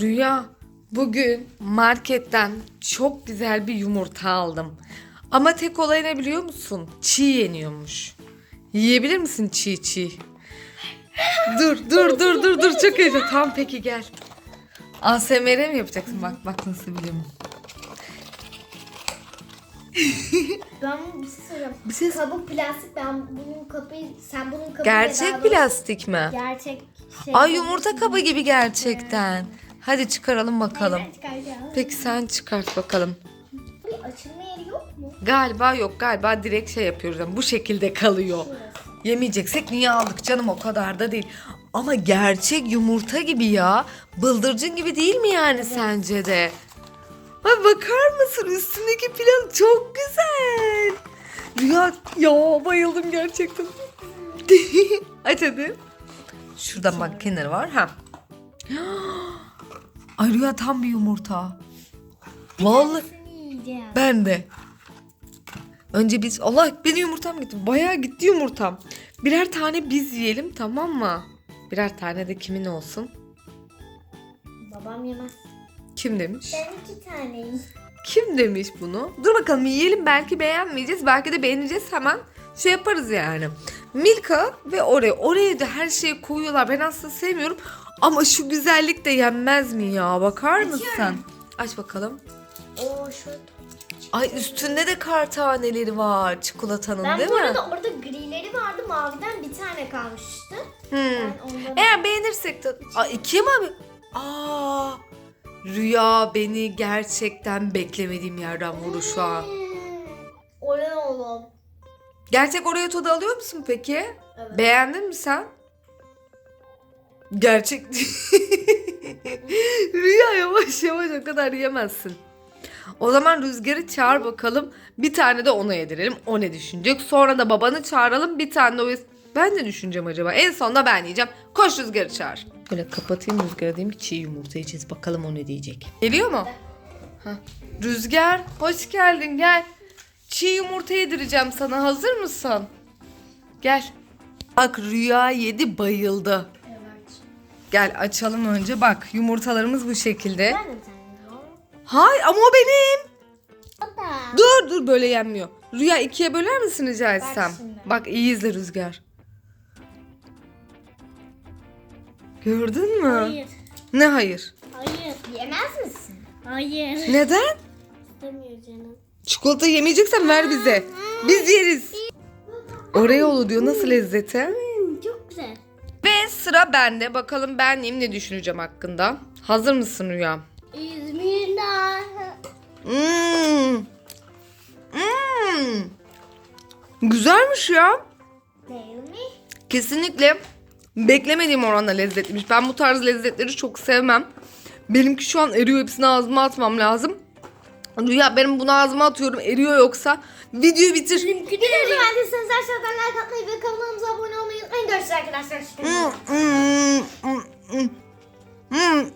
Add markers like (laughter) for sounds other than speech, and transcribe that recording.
Rüya, bugün marketten çok güzel bir yumurta aldım. Ama tek olay ne biliyor musun? Çiğ yeniyormuş. Yiyebilir misin çiğ çiğ? dur, dur, dur, dur, dur. Çok heyecan. Tamam peki gel. ASMR mi yapacaksın? Bak, bak nasıl biliyorum. Ben bir şey söyleyeyim. Bir şey- Kabuk plastik ben bunun kapıyı sen bunun kapıyı Gerçek plastik mi? Gerçek şey. Ay yumurta kabı gibi gerçekten. Hadi çıkaralım bakalım. Çıkaracağım. Peki sen çıkart bakalım. Bir açılma yeri yok mu? Galiba yok galiba direkt şey yapıyoruz. Yani bu şekilde kalıyor. Yemeyeceksek niye aldık canım o kadar da değil. Ama gerçek yumurta gibi ya. Bıldırcın gibi değil mi yani sence de? Ay bakar mısın üstündeki plan çok güzel. Rüya ya bayıldım gerçekten. (laughs) Aç hadi. Şuradan bak kenarı var ha. Ay Rüya tam bir yumurta. Vallahi yiyeceğim. ben de. Önce biz Allah benim yumurtam gitti. Bayağı gitti yumurtam. Birer tane biz yiyelim tamam mı? Birer tane de kimin olsun? Babam yemez. Kim demiş? Ben iki taneyim. Kim demiş bunu? Dur bakalım yiyelim belki beğenmeyeceğiz. Belki de beğeneceğiz hemen şey yaparız yani. Milka ve Oreo. Oreo'ya da her şeyi koyuyorlar. Ben aslında sevmiyorum. Ama şu güzellik de yenmez mi ya? Bakar mısın? Aç bakalım. Oo şu. Ay üstünde de kar taneleri var çikolatanın Ben değil bu mi? arada orada grileri vardı. Maviden bir tane kalmıştı. Hmm. Ben ondan... Eğer beğenirsek de... Aa ikiye mi abi? Aa Rüya beni gerçekten beklemediğim yerden vurdu şu an. Gerçek oraya tadı alıyor musun peki? Evet. Beğendin mi sen? Gerçek (laughs) Rüya yavaş yavaş o kadar yemezsin. O zaman Rüzgar'ı çağır bakalım. Bir tane de ona yedirelim. O ne düşünecek? Sonra da babanı çağıralım. Bir tane de o... Ben ne düşüneceğim acaba? En sonunda ben yiyeceğim. Koş Rüzgar'ı çağır. Böyle kapatayım Rüzgar'a diyeyim ki çiğ yumurta yiyeceğiz. Bakalım o ne diyecek. Geliyor mu? Hah. Rüzgar hoş geldin gel. Çiğ yumurta yedireceğim sana. Hazır mısın? Gel. Bak Rüya yedi bayıldı. Evet. Gel açalım önce. Bak yumurtalarımız bu şekilde. Ben de. Hayır ama o benim. O da. Dur dur böyle yenmiyor. Rüya ikiye böler misin rica etsem? şimdi. Bak iyi izle Rüzgar. Gördün mü? Hayır. Ne hayır? Hayır. Yemez misin? Hayır. Neden? İstemiyor canım. Çikolata yemeyeceksen ver bize. Biz yeriz. Oreo'lu diyor nasıl lezzeti? Hmm, çok güzel. Ve sıra bende. Bakalım ben neyim ne düşüneceğim hakkında. Hazır mısın Rüya? İzmir'den. Hmm. Hmm. Güzelmiş ya. Değil mi? Kesinlikle beklemediğim oranda lezzetliymiş. Ben bu tarz lezzetleri çok sevmem. Benimki şu an eriyor. Hepsini ağzıma atmam lazım. Hani Rüya benim bunu ağzıma atıyorum eriyor yoksa. Videoyu bitir. Mümkün değil. Beğendiyseniz aşağıdan like atmayı ve kanalımıza abone olmayı unutmayın. Görüşürüz arkadaşlar. Hmm, hmm, hmm, hmm. hmm.